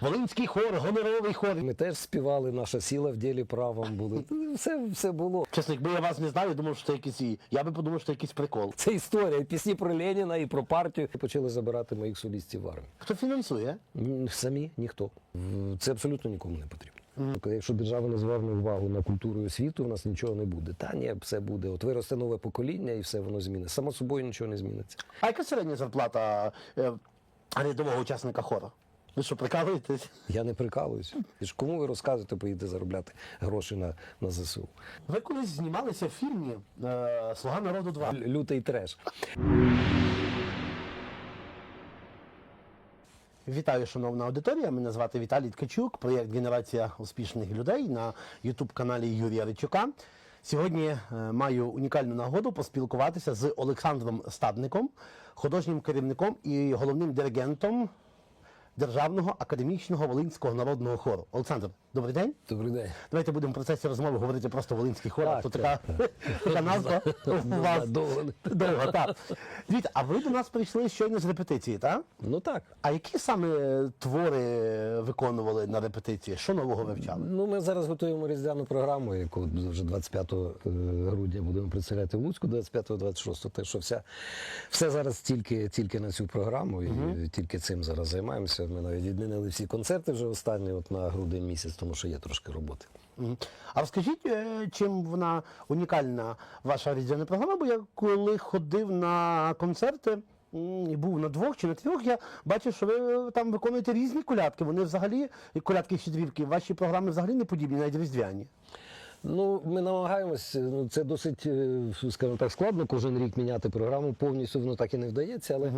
Волинський хор, гоноровий хор. Ми теж співали, наша сіла в ділі правом були. Все, все було. Чесно, якби я вас не знав, я думав, що це якийсь. і- Я би подумав, що це якийсь прикол. Це історія. Пісні про Леніна і про партію почали забирати моїх солістів в армію. Хто фінансує? Самі ніхто. Це абсолютно нікому не потрібно. Якщо держава не зверне увагу на культуру і освіту, у нас нічого не буде. Та ні, все буде. От виросте нове покоління і все воно зміниться. Само собою нічого не зміниться. А яка середня зарплата е, рядового учасника хору? Ви що, прикалуєтесь? Я не прикалуюся. І ж кому ви розказуєте, поїдете заробляти гроші на, на ЗСУ? Ви колись знімалися в фільмі е, Слуга народу 2. Л- Лютий треш. Вітаю, шановна аудиторія. Мене звати Віталій Ткачук, проєкт Генерація успішних людей на Ютуб-каналі Юрія Ричука. Сьогодні е, маю унікальну нагоду поспілкуватися з Олександром Стадником, художнім керівником і головним диригентом Державного академічного Волинського народного хору. Олександр, добрий день. Добрий день. Давайте будемо в процесі розмови говорити просто Волинський хор. а то так, така, така назва у Ну, вас. довго так. Дивіться, а ви до нас прийшли щойно з репетиції, так? Ну так. А які саме твори виконували на репетиції? Що нового вивчали? Ну, ми зараз готуємо різдвяну програму, яку вже 25 е, грудня будемо представляти в Луцьку, 25-26. Так що вся, все зараз тільки, тільки на цю програму, і тільки цим зараз займаємося. Ми навіть відмінили всі концерти вже останні, от на грудень місяць, тому що є трошки роботи. А розкажіть, е, чим вона унікальна ваша різдвяна програма? Бо я коли ходив на концерти. І був на двох чи на трьох, я бачив, що ви там виконуєте різні колядки. Вони взагалі, колядки щедрівки, ваші програми взагалі не подібні, навіть різдвяні. Ну, ми намагаємось, ну це досить, е, скажімо так, складно кожен рік міняти програму. Повністю воно так і не вдається, але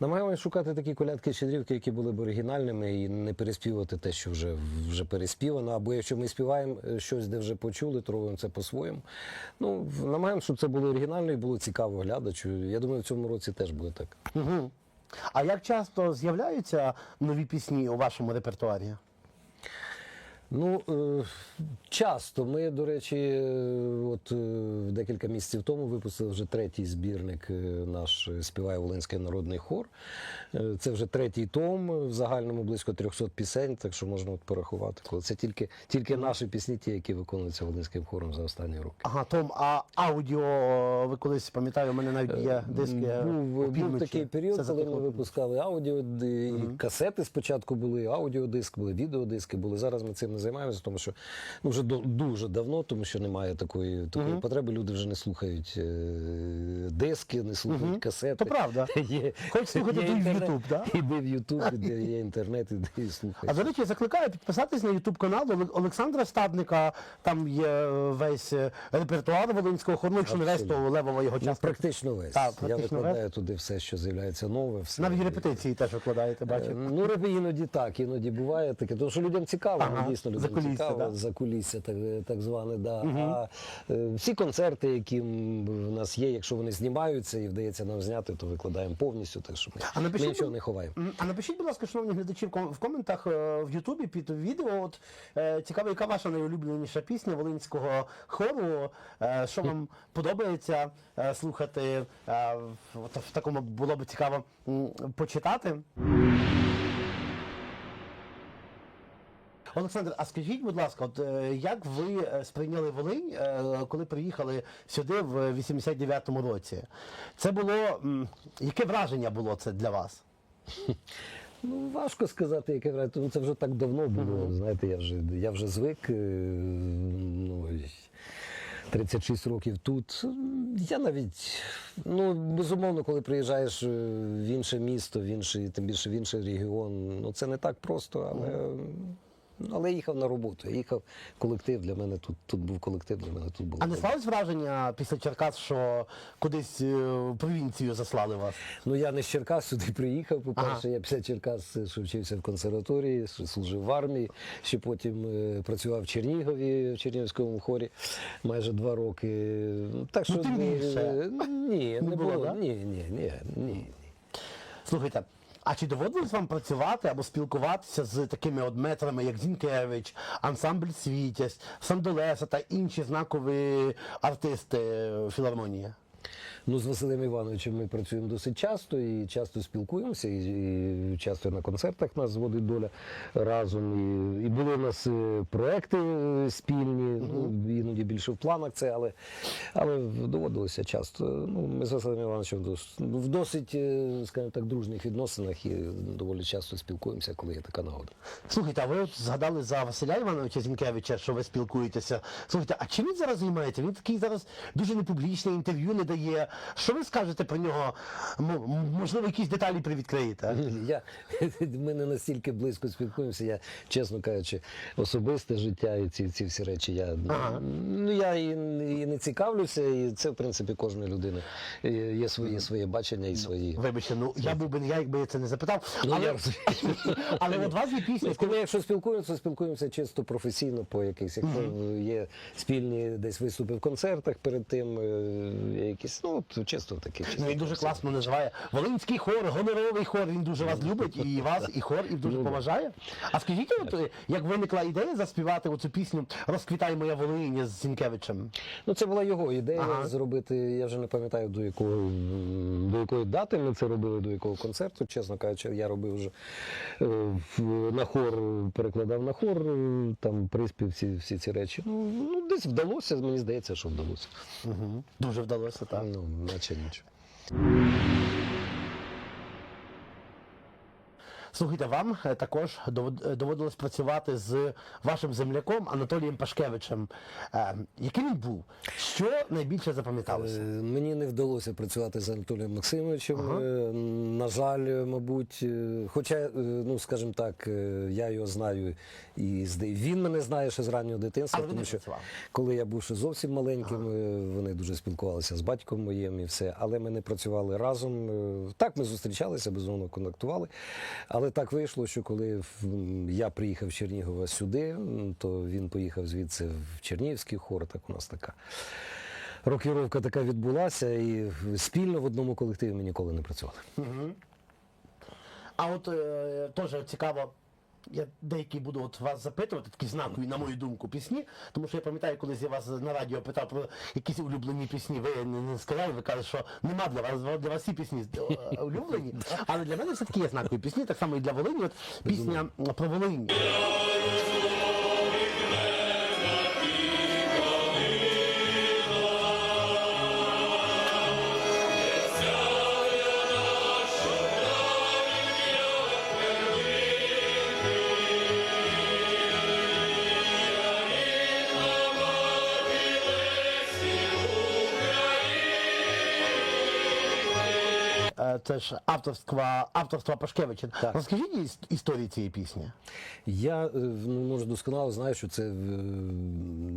намагаємось шукати такі колядки щедрівки, які були б оригінальними, і не переспівати те, що вже, вже переспівано. Або якщо ми співаємо е, щось, де вже почули, то це по-своєму. Ну, намагаємося, щоб це було оригінально і було цікаво глядачу. Я думаю, в цьому році теж буде так. Угу. А як часто з'являються нові пісні у вашому репертуарі? Ну, е, часто. Ми, до речі, е, от е, декілька місяців тому випустили вже третій збірник наш співає Волинський народний хор. Це вже третій том, в загальному близько 300 пісень, так що можна от порахувати. коли Це тільки, тільки наші пісні, ті, які виконуються Волинським хором за останні роки. Ага, Том, а аудіо, ви колись пам'ятаю, у мене навіть є диски. Був, був такий період, Це коли ми випускали аудіо, і касети спочатку були, аудіодиск, були відеодиски були. Зараз ми цим не займаємося, тому що ну, вже до- дуже давно, тому що немає такої, такої потреби. Люди вже не слухають е, диски, не слухають касети. То правда. Є, Хоч слухати, в YouTube, да? Іди в Ютуб, іде є інтернет, іди і слухай. А до речі, я закликаю підписатись на Ютуб канал Олександра Стадника. Там є е, весь е, репертуар Волинського хору, якщо не весь, то левова його Ну, частина. практично весь. Так, Я викладаю туди все, що з'являється нове. Все. Навіть репетиції теж викладаєте, Е, бачу. Ну, іноді так, іноді буває таке. Тому що людям цікаво, Ага, дійсно людям закулісся, цікаво, да. за кулісся, так, так зване. Да. А е, всі концерти, які в нас є, якщо вони знімаються і вдається нам зняти, то викладаємо повністю. Так що ми, А ми нічого не ховаємо. А напишіть, будь ласка, шановні глядачі, в коментах е, в Ютубі під відео. От е, цікаво, яка ваша найулюбленіша пісня Волинського хору? Е, що вам подобається е, слухати? Е, в, от в такому було б цікаво почитати. Олександр, а скажіть, будь ласка, от е, як ви е, сприйняли Волинь, е, коли приїхали сюди в 89-му році? Це було яке враження було це для вас? Ну, важко сказати, яке враження. Це вже так давно було. Знаєте, я вже, я вже звик. Ну, 36 років тут. Я навіть, ну, безумовно, коли приїжджаєш в інше місто, в інший, тим більше в інший регіон, ну це не так просто, але. Але я їхав на роботу, я їхав колектив. Для мене тут, тут був колектив, для мене тут було. А не склалось враження після Черкас, що кудись е, в провінцію заслали вас? Ну я не з Черкас сюди приїхав. По-перше, Ага. я після Черкас е, що вчився в консерваторії, що служив в армії, ще потім е, працював в Чернігові, в Чернігівському хорі майже два роки. Ну, Так що Ну, е, більше. ні, не, було, було. да? Ні, ні, ні, ні. Слухайте, а чи доводилось вам працювати або спілкуватися з такими от як Зінкевич, ансамбль Світязь, Сандолеса та інші знакові артисти філармонії? Ну, з Василем Івановичем ми працюємо досить часто і часто спілкуємося, і, і часто на концертах нас зводить доля разом. І, і були у нас е, проекти е, спільні, ну, іноді більше в планах це, але, але доводилося часто. Ну, ми з Василем Івановичем в досить, е, скажімо так, дружніх відносинах і доволі часто спілкуємося, коли є така нагода. Слухайте, а ви от згадали за Василя Івановича Зінкевича, що ви спілкуєтеся. Слухайте, а чим він зараз займається? Він такий зараз дуже непублічне інтерв'ю не дає. Що ви скажете про нього? Можливо, якісь деталі привідкриєте? Я, ми не настільки близько спілкуємося, я, чесно кажучи, особисте життя і ці, ці всі речі. Я, Ага. ну, я і, і не цікавлюся, і це, в принципі, кожної людини Е, є своє, своє бачення і свої. Вибачте, ну я був би я, якби я це не запитав. Ну, але, я але от вас є пісня. Ми, коли якщо спілкуємося, спілкуємося чисто професійно по якихось, якщо є спільні десь виступи в концертах перед тим, е, якісь, ну, от чисто такі. Ну, він дуже класно називає Волинський хор, гоноровий хор. Він дуже вас любить, і вас, і хор, і дуже поважає. А скажіть, от як виникла ідея заспівати оцю пісню Розквітай моя Волині з Зінкевичем? Ну, це була його ідея Ага. зробити. Я вже не пам'ятаю до якого до якої дати ми це робили, до якого концерту. Чесно кажучи, я робив вже е, на хор, перекладав на хор е, там приспів, всі, всі ці речі. Ну, ну десь вдалося, мені здається, що вдалося. Угу. Дуже вдалося так. Ну, наче нічого. Слухайте, вам е, також е, доводилось працювати з вашим земляком Анатолієм Пашкевичем. Е, яким він був? Що найбільше запам'яталося? Мені не вдалося працювати з Анатолієм Максимовичем. Е, На жаль, мабуть, хоча, ну скажімо так, я його знаю і він мене знає ще з раннього дитинства, Але тому що працювали? коли я був ще зовсім маленьким, е, вони дуже спілкувалися з батьком моїм і все, але ми не працювали разом. Так, ми зустрічалися, безумовно контактували. Але так вийшло, що коли я приїхав з Чернігова сюди, то він поїхав звідси в Чернігівський хор, так у нас така. Рокіровка така відбулася, і спільно в одному колективі ми ніколи не працювали. А от е, теж цікаво. Я деякі буду от вас запитувати, такі знакові, на мою думку, пісні. Тому що я пам'ятаю, коли я вас на радіо питав про якісь улюблені пісні, ви не, не сказали, ви кажете, що нема для вас для вас всі пісні улюблені. Але для мене все-таки є знакові пісні, так само і для Волині. От пісня про Волинь. Це ж авторства, авторства Пашкевича. Так. Розкажіть іс- історію цієї пісні. Я е, ну, може досконало знаю, що це е,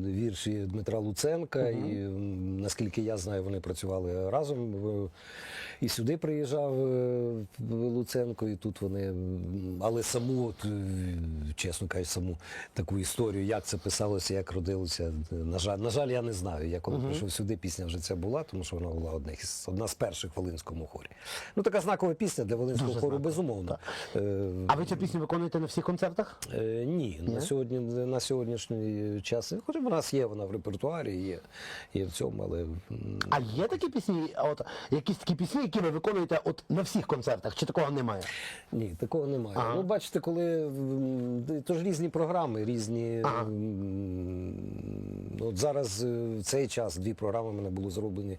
вірші Дмитра Луценка, і наскільки я знаю, вони працювали разом. В- І сюди приїжджав е, Луценко, і тут вони. Але саму, от, е, чесно кажучи, саму таку історію, як це писалося, як родилося. е, На жаль, на жаль, я не знаю. Я коли прийшов сюди, пісня вже ця була, тому що вона була одна одна з перших в Волинському хорі. Ну така знакова пісня для Волинського Дуже хору, знакова, безумовно. Е, А ви цю пісню виконуєте на всіх концертах? Е, ні, на сьогодні на сьогоднішній час. Хоча в нас є вона в репертуарі, є, є в цьому, але м, А є такі пісні, от якісь такі пісні, які ви виконуєте от на всіх концертах, чи такого немає? ні, такого немає. Ага. Ну, бачите, коли м, то ж різні програми, різні. Ага. м, От зараз е, в цей час дві програми в мене були зроблені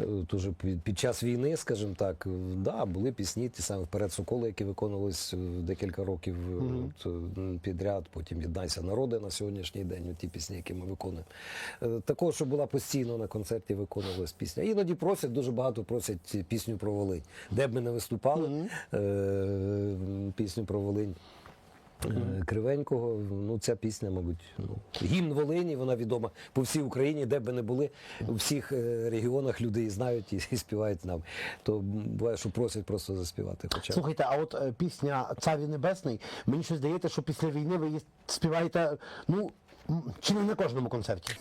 е, дуже під, під час війни, скажімо так. Е, Да, були пісні, ті самі вперед Соколи, які виконувались е, декілька років от, е, підряд, потім Єднайся народи на сьогоднішній день, ті пісні, які ми виконуємо. Також що була постійно на концерті, виконувалась пісня. Іноді просять, дуже багато просять пісню про Волинь. Де б ми не виступали, е, пісню про Волинь. Е, Кривенького, ну ця пісня, мабуть, ну гімн Волині, вона відома по всій Україні, де б ми не були, у всіх е, регіонах люди її знають і, і співають нам. То буває, що просять просто заспівати. Хоча Слухайте, а от е, пісня Царі Небесний, мені щось здається, що після війни ви її співаєте, ну, чи не на кожному концерті.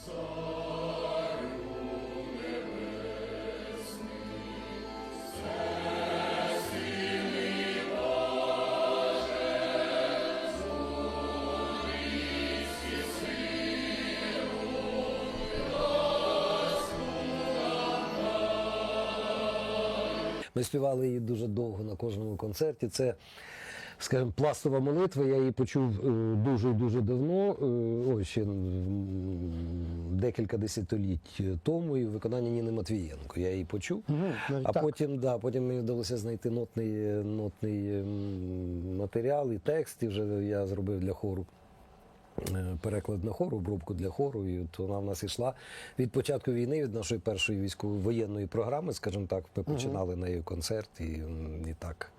Ми співали її дуже довго на кожному концерті. Це, скажімо, пластова молитва. Я її почув е, дуже дуже давно, е, ось ще декілька десятиліть тому, і в виконанні Ніни Матвієнко. Я її почув. навіть А так. потім, да, потім мені вдалося знайти нотний, нотний ем, матеріал і текст. І вже я зробив для хору е, переклад на хору, обробку для хору. І от вона в нас йшла від початку війни, від нашої першої військової воєнної програми, скажімо так, ми починали нею концерт і, і так.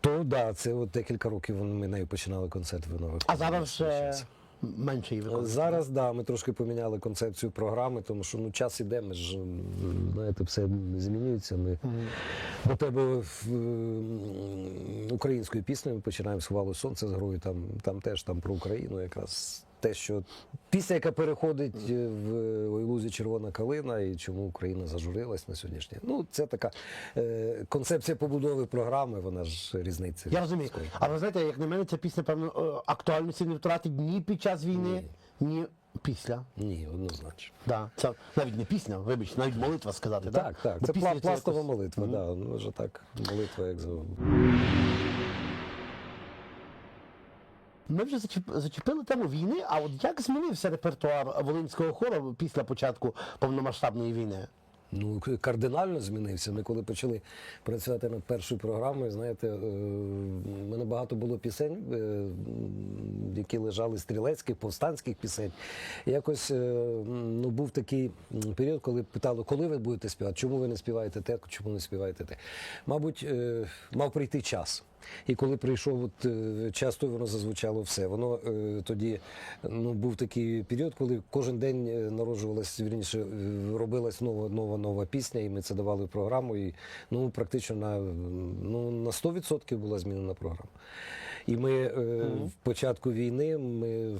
То да, це от декілька років ми нею починали концерт. Вона А зараз менше її виконує. Зараз да, ми трошки поміняли концепцію програми, тому що ну час іде, ми ж знаєте, все змінюється. Ми до тебе в, м, українською піснею ми починаємо «Сховало сонце з грою. Там, там теж там про Україну, якраз те, що пісня, яка переходить е, в «Ой, лузі червона калина, і чому Україна зажурилась на сьогоднішнє. Ну, це така е, концепція побудови програми, вона ж різниця. Я розумію. А ви знаєте, як на мене, ця пісня, певно, е, актуальності не втратить ні під час війни, ні, після. Ні, однозначно. Да. Це навіть не пісня, вибачте, навіть молитва сказати. Так, так. Бо Це пісня пла- пластова якось- молитва, да. Ну, вже так, молитва, як за. Ми вже зачеп- зачепили тему війни, а от як змінився репертуар Волинського хору після початку повномасштабної війни? Ну, кардинально змінився. Ми коли почали працювати над першою програмою, знаєте, е, в мене багато було пісень, е, які лежали стрілецьких, повстанських пісень. Якось е, ну, був такий період, коли питали, коли ви будете співати, чому ви не співаєте те, чому не співаєте те. Мабуть, мав прийти час. І коли прийшов от, е, час, то воно зазвучало все. Воно е, тоді ну, був такий період, коли кожен день народжувалась, вірніше, робилась нова, нова, нова пісня, і ми це давали в програму. І ну, практично на, ну, на 100% була змінена програма. І ми е, в початку війни ми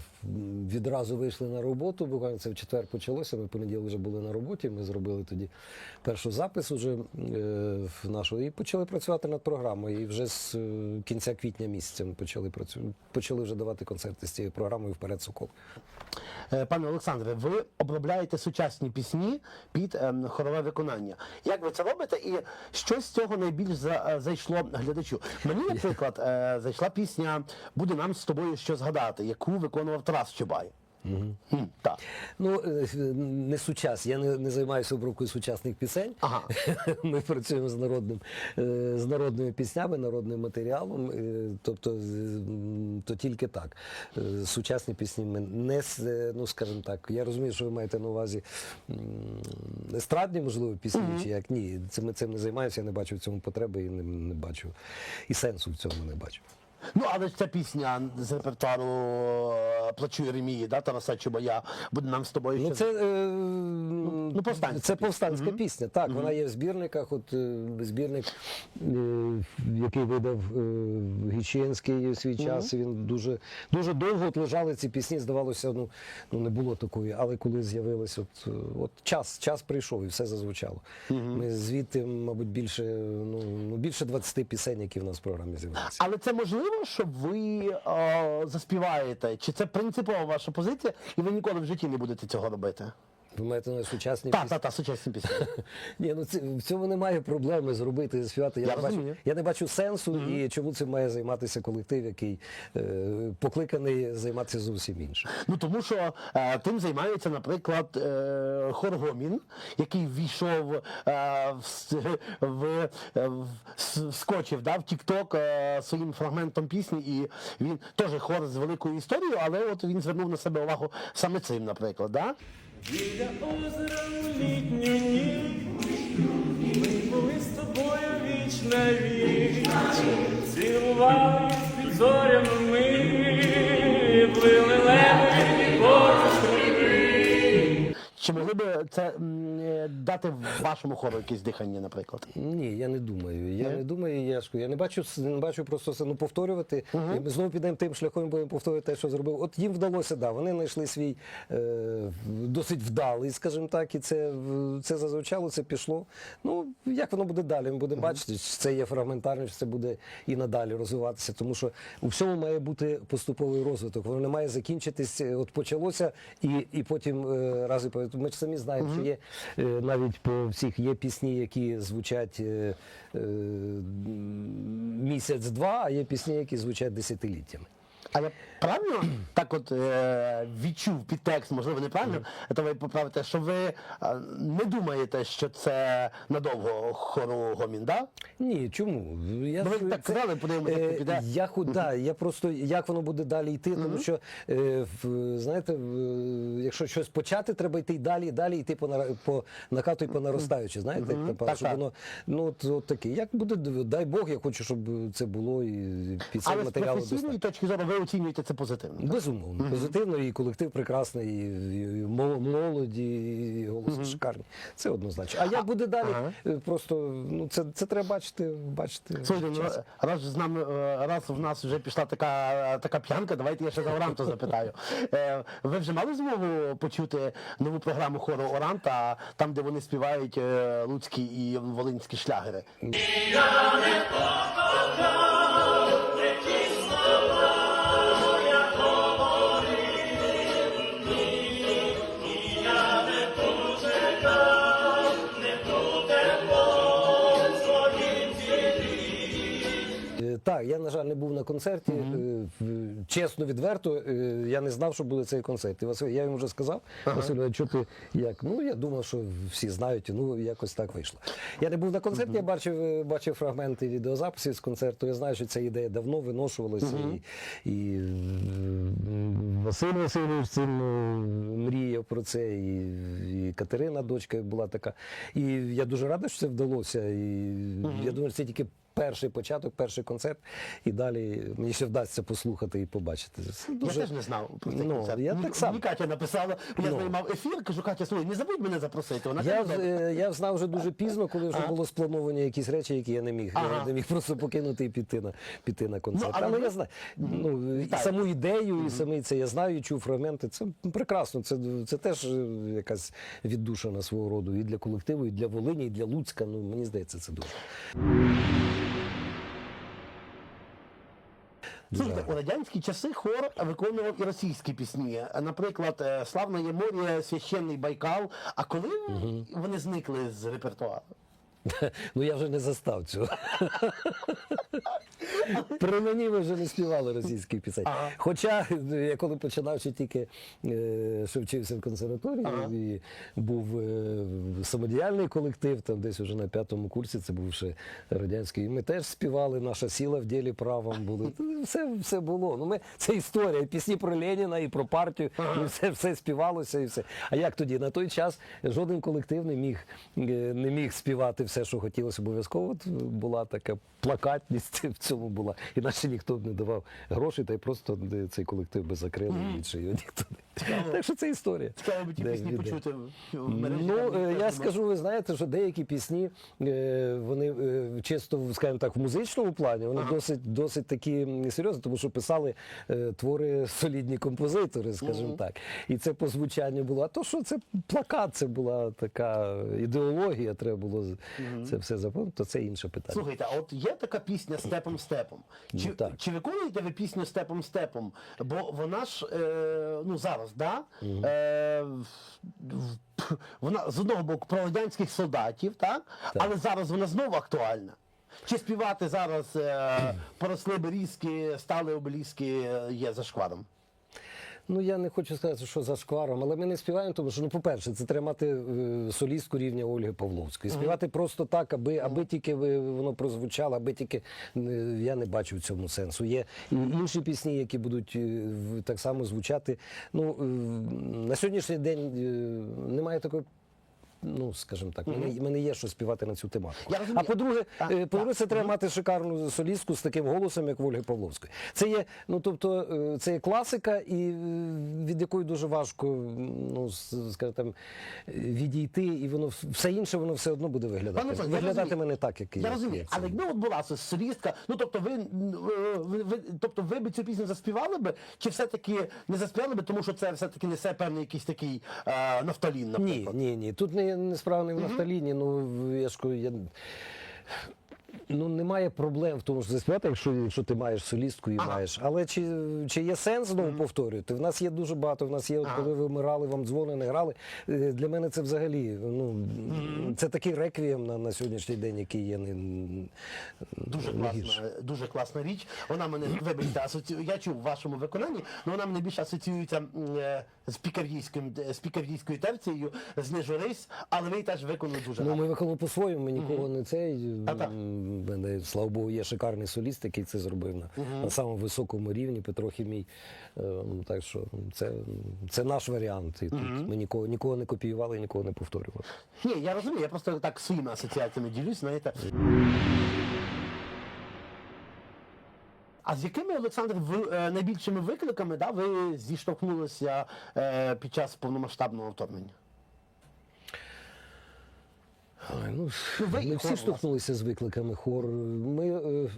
відразу вийшли на роботу. Буквально це в четвер почалося. Ми в понеділок вже були на роботі. Ми зробили тоді перший запис уже е, в нашу і почали працювати над програмою. І вже з е, кінця квітня місяця ми почали працювати. Почали вже давати концерти з цією програмою вперед Сокол. Е, Пане Олександре, ви обробляєте сучасні пісні під ем, хорове виконання. Як ви це робите? І що з цього найбільш за, е, зайшло глядачу? Мені, наприклад, е, зайшла пісня Буде нам з тобою що згадати, яку виконував Тарас Чубай. Угу. Так. Ну е, не сучас. Я не, не займаюся обробкою сучасних пісень. Ага. Ми працюємо з народним е, з народними піснями, народним матеріалом. е, Тобто, то тільки так. Сучасні пісні ми не ну скажімо так. Я розумію, що ви маєте на увазі естрадні, можливо, пісні, чи як ні. Це ми цим не займаємося. Я не бачу в цьому потреби і не, не бачу і сенсу в цьому не бачу. Ну, але ж ця пісня з репертуару е, Плачу Єремії, да, Тараса Чубая, буде нам з тобою Ну, це, е, ну, повстанська це пісня. повстанська пісня. Так, вона є в збірниках. От е, збірник, е, який видав е, Гіченський у свій час. Він дуже, дуже довго от лежали ці пісні. Здавалося, ну, ну не було такої. Але коли з'явилось, от, е, от час, час прийшов і все зазвучало. Ми звідти, мабуть, більше, ну, ну, більше 20 пісень, які в нас в програмі з'явилися. Але це можливо, що ви е, заспіваєте? Чи це принципова ваша позиція, і ви ніколи в житті не будете цього робити? Ви маєте на сучасні пісні? так, так, сучасні пісні. Ні, ну це в цьому немає проблеми зробити, заспівати. Я, Я не бачу, розумію. я не бачу сенсу і чому цим має займатися колектив, який е, покликаний займатися зовсім іншим. Ну тому що е, тим займається, наприклад, е, хор Гомін, який ввійшов е, в, с- в, е, в с- вскочив да, в Тік-Ток е, своїм фрагментом пісні, і він теж хор з великою історією, але от він звернув на себе увагу саме цим, наприклад. Да? Біля озера у літню ніч. Ми були з тобою віч на віч. Цілували під зорями ми. Плили леві порушки Чи могли би це дати вашому хору якесь дихання, наприклад? Ні, я не думаю. Я не думаю, я я не бачу, не бачу просто це, ну, повторювати. І ми знову підемо тим шляхом, будемо повторювати те, що зробив. От їм вдалося, да, вони знайшли свій е, досить вдалий, скажімо так, і це, це зазвучало, це пішло. Ну, як воно буде далі? Ми будемо бачити, чи це є фрагментарно, чи це буде і надалі розвиватися. Тому що у всьому має бути поступовий розвиток. Воно не має закінчитись. е, От почалося, і, і потім е, раз і по- Ми ж самі знаємо, що є е, навіть по всіх є пісні, які звучать е, е, місяць-два, а є пісні, які звучать десятиліттями. А я правильно так от е, відчув підтекст, можливо, неправильно, то ви поправите, що ви е, не думаєте, що це надовго хору гомін, да? Ні, чому? Я, Ну, ви так казали, подивимося, як е, піде. Я, ху- да, я просто як воно буде далі йти, тому що е, в, знаєте, в, якщо щось почати, треба йти далі, далі йти по, нара- по накату і по наростаючи. Знаєте, як напевно, Так, щоб так. воно ну от, от таке. Як буде, дай Бог, я хочу, щоб це було і під цей Але з матеріал професійної достатньо. точки зору ви оцінюєте це позитивно. Безумовно, позитивно, і колектив прекрасний, і, молоді, і голоси шикарні. Це однозначно. А як буде далі? ага. Е, Просто ну це, це треба бачити, бачити. Слухайте, ну, раз з нами е, раз в нас вже пішла така, така п'янка, давайте я ще за Оранту запитаю. Е, Ви вже мали змогу почути нову програму хору Оранта, там, де вони співають луцькі і волинські шлягери? Е, Так, я, на жаль, не був на концерті. Е, в- Чесно, відверто, е, я не знав, що буде цей концерт. І Василь, я йому вже сказав, Василь, а що ти як? Ну, я думав, що всі знають, ну якось так вийшло. Я не був на концерті, я бачив, е, бачив фрагменти відеозаписів з концерту. Я знаю, що ця ідея давно виношувалася. І, і Василь Васильович сильно мріяв про це, і, і Катерина, дочка, була така. І я дуже радий, що це вдалося. І я думаю, що це тільки перший початок, перший концерт, і далі мені ще вдасться послухати і побачити. Це Я дуже- теж не знав про цей Ну, концерт. я так само. Мені Катя написала, я Ну. мав ефір, кажу, Катя, слухай, не забудь мене запросити. Вона Я, е, я знав вже дуже пізно, коли вже Ага. було сплановані якісь речі, які я не міг, Ага. не міг просто покинути і піти на, піти на концерт. Ну, але але я знаю ну, і саму ідею, і самий це я знаю, і чув фрагменти. Це прекрасно. Це, це теж е, якась віддушина свого роду і для колективу, і для Волині, і для Луцька. Ну, мені здається, це дуже. Слухайте, у радянські часи хор виконував і російські пісні. Наприклад, е, Славна є море, священний Байкал. А коли вони зникли з репертуару? Ну я вже не застав цього. При мені ми вже не співали російських пісень. Ага. Хоча е, я коли починав ще тільки е, що вчився в консерваторії, Ага. і був е, самодіяльний колектив, там десь уже на п'ятому курсі, це був ще радянський. І ми теж співали, наша сіла в ділі правом були. Все, все було. Ну, ми, це історія, пісні про Леніна, і про партію, і все, все співалося і все. А як тоді? На той час жоден колектив не міг, не міг співати все, що хотілося обов'язково. Була така плакатність в цьому була. Інакше ніхто б не давав грошей, та й просто е, цей колектив би закрили і більше його ніхто не. Так що це історія. Цікаво би ті пісні почути в- в мережі. Ну, е, я скажу, ви знаєте, що деякі пісні, е, вони чисто, скажімо так, в музичному плані, вони досить, досить такі серйозні, тому що писали твори солідні композитори, скажімо так. І це по звучанню було. А то, що це плакат, це була така ідеологія, треба було це все запомнити, то це інше питання. Слухайте, а от є така пісня Степом Степом. Чи, Ну, так. чи виконуєте ви пісню Степом Степом? Бо вона ж е, ну зараз, да? Е, вона з одного боку про радянських солдатів, так? Але зараз вона знову актуальна. Чи співати зараз е, поросли берізки, стали обеліски е, є за шкваром? Ну я не хочу сказати, що за шкваром, але ми не співаємо, тому що ну, по-перше, це треба мати е, солістку рівня Ольги Павловської. Співати просто так, аби, аби тільки воно прозвучало, аби тільки е, я не бачу в цьому сенсу. Є інші пісні, які будуть е, так само звучати. Ну е, на сьогоднішній день е, немає такої. Ну, скажімо так, мене, мене є що співати на цю тематику. Я розумію. А по-друге, А, е, по-друге, це треба мати шикарну солістку з таким голосом, як в Ольги Павловської. Це є, ну тобто, е, це є класика, і е, від якої дуже важко, ну с- скажімо там, е, відійти, і воно вс- все інше, воно все одно буде виглядати. Пане Олександр, я Виглядатиме розумію. не так, як Я розумію, але якби от була це солістка, ну тобто ви, м, е, ви, ви, тобто ви б цю пісню заспівали би, чи все-таки не заспівали би, тому що це все-таки несе певний якийсь такий е, нафталін, Ні, наприклад? ні, ні. Тут не, не справа в нафталіні. Ну я ж кажу, я. Ну, немає проблем в тому, що заспівати, якщо, якщо ти маєш солістку і Ага. маєш. Але чи, чи є сенс знову повторювати? В нас є дуже багато. В нас є, от, Ага. коли ви вмирали, вам дзвони не грали. Е, Для мене це взагалі ну, це такий реквієм на, на сьогоднішній день, який є не, Дуже не гірше. класна, дуже класна річ. Вона мене, вибачте, асоціює. Я чув в вашому виконанні, але вона мене більше асоціюється е, з пікардійським з пікардійською терцією, з Нижорись, але ви теж виконали дуже Ну, ми виконали по-своєму, ми нікого не цей. Та-та. М, в мене, слава Богу, є шикарний соліст, який це зробив на, на самому високому рівні, Петро Хімій. Ем, Так що це, це наш варіант. І тут ми нікого, нікого не копіювали, нікого не повторювали. Ні, я розумію, я просто так своїми асоціаціями ділюсь, знаєте. А з якими, Олександр, е, найбільшими викликами да, ви зіштовхнулися е, під час повномасштабного вторгнення? Ой, ну, ви ми всі штовхнулися з викликами хор. Ми, е,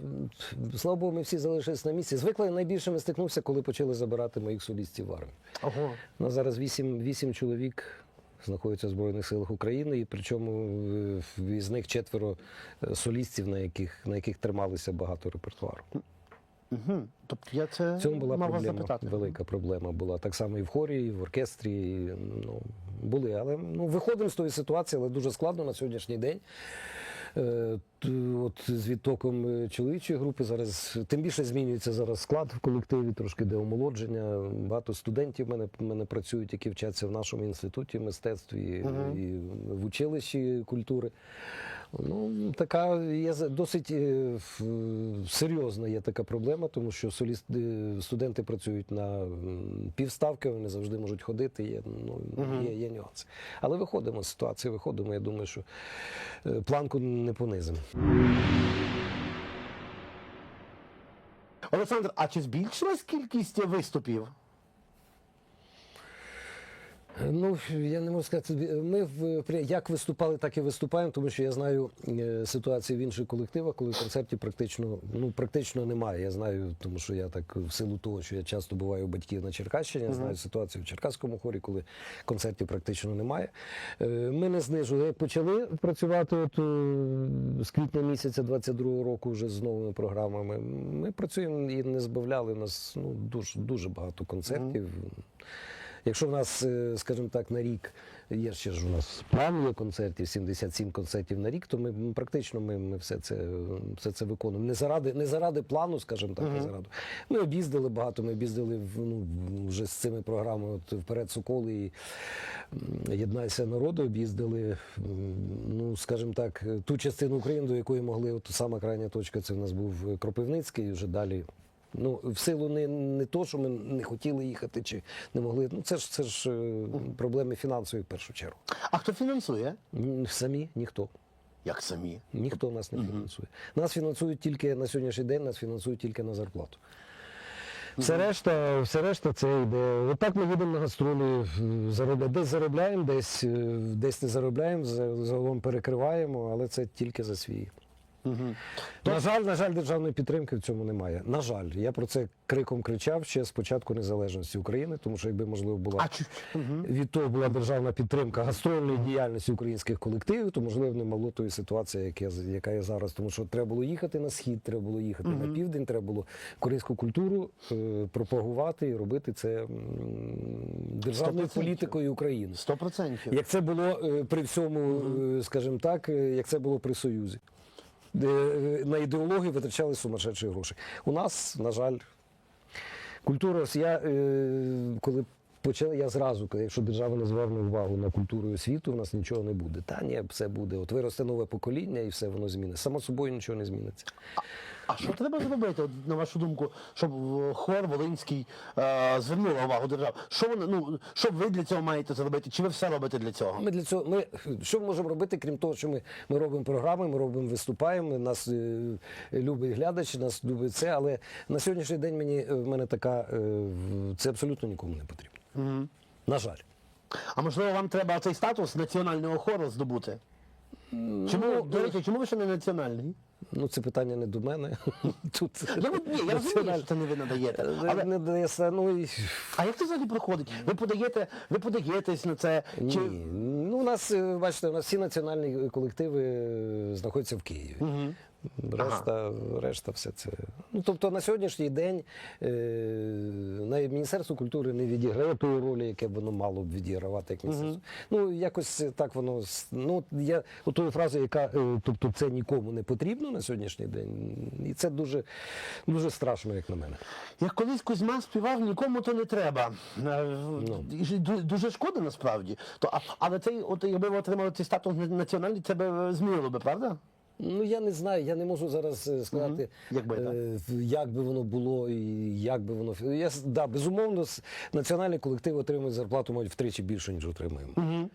слава Богу, ми всі залишились на місці. З викликами найбільше ми стикнувся, коли почали забирати моїх солістів в армію. Ого. У зараз вісім, вісім чоловік знаходяться в Збройних силах України, і причому е, із них четверо е, солістів, на яких, на яких трималося багато репертуару. Угу. Тобто я це В цьому була мав вас проблема, запитати. велика проблема була. Так само і в хорі, і в оркестрі. І, ну, були. Але ну, виходимо з тої ситуації, але дуже складно на сьогоднішній день. Е, От з відтоком е, чоловічої групи зараз тим більше змінюється зараз склад в колективі, трошки де омолодження. Багато студентів мене, мене працюють, які вчаться в нашому інституті мистецтв і, і в училищі культури. Ну, така є за- досить е, серйозна є така проблема, тому що соліст, е, студенти працюють на півставки, вони завжди можуть ходити, є, ну, є, є нюанси. Але виходимо з ситуації, виходимо. Я думаю, що е, планку не понизимо. Олександр, а чи збільшилась кількість виступів? Ну, я не можу сказати. Ми в як виступали, так і виступаємо, тому що я знаю е, ситуації в інших колективах, коли концертів практично ну практично немає. Я знаю, тому що я так в силу того, що я часто буваю у батьків на Черкащині, я знаю ситуацію в Черкаському хорі, коли концертів практично немає. Е, Ми не знижували. Почали працювати от е, з квітня місяця 22-го року вже з новими програмами. Ми працюємо і не збавляли. Нас ну дуже дуже багато концертів. Якщо в нас, е, скажімо так, на рік є ще ж у нас план є концертів, 77 концертів на рік, то ми практично ми, ми все, це, все це виконуємо. Не заради, не заради плану, скажімо так, не заради. Ми об'їздили багато, ми об'їздили ну, вже з цими програмами от, вперед Соколи і Єднайся народу, об'їздили, ну, скажімо так, ту частину України, до якої могли, от сама крайня точка, це в нас був Кропивницький, і вже далі. Ну, в силу не, не то, що ми не хотіли їхати чи не могли. Ну, це ж це ж е, проблеми фінансові в першу чергу. А хто фінансує? Самі ніхто. Як самі? Ніхто нас не фінансує. Нас фінансують тільки на сьогоднішній день, нас фінансують тільки на зарплату. Все решта, все решта це йде. Отак ми їдемо на гастролі, заробля... десь заробляємо, десь, е, десь не заробляємо, загалом перекриваємо, але це тільки за свій. На жаль, на жаль, державної підтримки в цьому немає. На жаль, я про це криком кричав ще з початку незалежності України, тому що якби можливо була А чу... Від того була державна підтримка гастрольної діяльності українських колективів, то можливо не мало тої ситуації, яка, яка є зараз. Тому що треба було їхати на схід, треба було їхати на південь, треба було українську культуру е, пропагувати і робити це державною 100%. політикою України. Сто процентів. Як це було е, при всьому, е, скажімо так, як це було при Союзі. Е, на ідеологію витрачали сумасшедші гроші. У нас, на жаль, культура, я е, коли Почали я зразу, якщо держава не зверне увагу на культуру і освіту, у нас нічого не буде. Та ні, все буде. От виросте нове покоління і все воно зміниться. Само собою нічого не зміниться. А що треба зробити, на вашу думку, щоб е, хор Волинський е, звернув увагу держави? Що вони, ну, що ви для цього маєте зробити? Чи ви все робите для цього? Ми для цього ми що ми можемо робити, крім того, що ми, ми робимо програми, ми робимо, виступаємо. Нас е, любить глядач, нас любить це. Але на сьогоднішній день мені е, в мене така е, це абсолютно нікому не потрібно. На жаль. А можливо, вам треба цей статус національного хору здобути? Чому, до речі, чому ви ще не національний? Ну, це питання не до мене. Тут Я, ні, я розумію, що це не ви надаєте. Але, не дається, ну і а як це взагалі проходить? Ви подаєте, ви подаєтесь на це? ні. Чи... Ну, у нас, е, бачите, у нас всі національні колективи е, знаходяться в Києві. Решта, решта все це. Ну, тобто на сьогоднішній день е, Міністерство культури не відіграє тої ролі, яке воно мало б відігравати як міністерство. Ну, якось так воно. Ну, я отою фразою, яка е, тобто це нікому не потрібно на сьогоднішній день. І це дуже, дуже страшно, як на мене. Як колись Кузьма співав, нікому то не треба. Е, Ну. Дуже шкода насправді. То, а, але цей, от, якби ви отримали цей статус національний, це би е, змінило би, правда? Ну я не знаю, я не можу зараз е, сказати, Як би, е, як би воно було і як би воно я да, безумовно, національний колектив отримує зарплату мабуть, втричі більше, ніж отримуємо.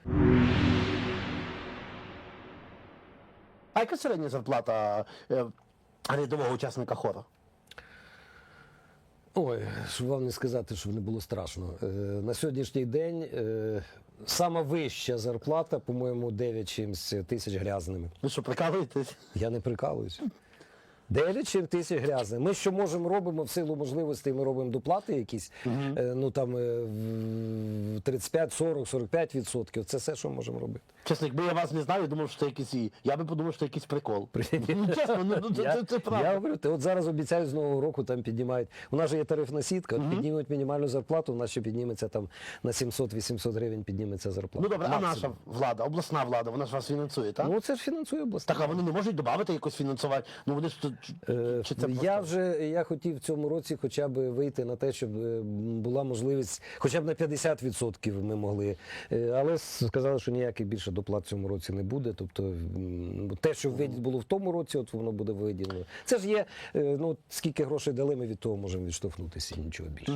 А яка середня зарплата е, рядового учасника хору? Ой, щоб вам не сказати, щоб не було страшно. Е, на сьогоднішній день е, сама вища зарплата, по-моєму, 9 чимсь тисяч грязними. Ви що, прикалуєтесь? Я не прикалуюсь. 9 чим тисяч грязне. Ми що можемо робимо в силу можливостей, ми робимо доплати якісь, е, ну там е, в 35, 40, 45 відсотків. Це все, що можемо робити. Чесно, якби я вас не знав, я думав, що це якийсь. і- Я би подумав, що це якийсь прикол. Ну, Чесно, ну, ну, це, Я, це, це я говорю, ти от зараз обіцяють з нового року там піднімають. У нас же є тарифна сітка, от піднімуть мінімальну зарплату, у нас ще підніметься там на 700-800 гривень підніметься зарплата. Ну добре, а Максимум. наша влада, обласна влада, вона ж вас фінансує, так? Ну це ж фінансує обласна. Так, а вони не можуть додати якось фінансування. Ну вони ж тут. Е, Чи це я вже я хотів в цьому році хоча б вийти на те, щоб е, була можливість, хоча б на 50% ми могли. Е, Але сказали, що ніяких більше доплат в цьому році не буде. Тобто те, що виді- було в тому році, от воно буде виділено. Це ж є. Ну скільки грошей дали, ми від того можемо відштовхнутися і нічого більше.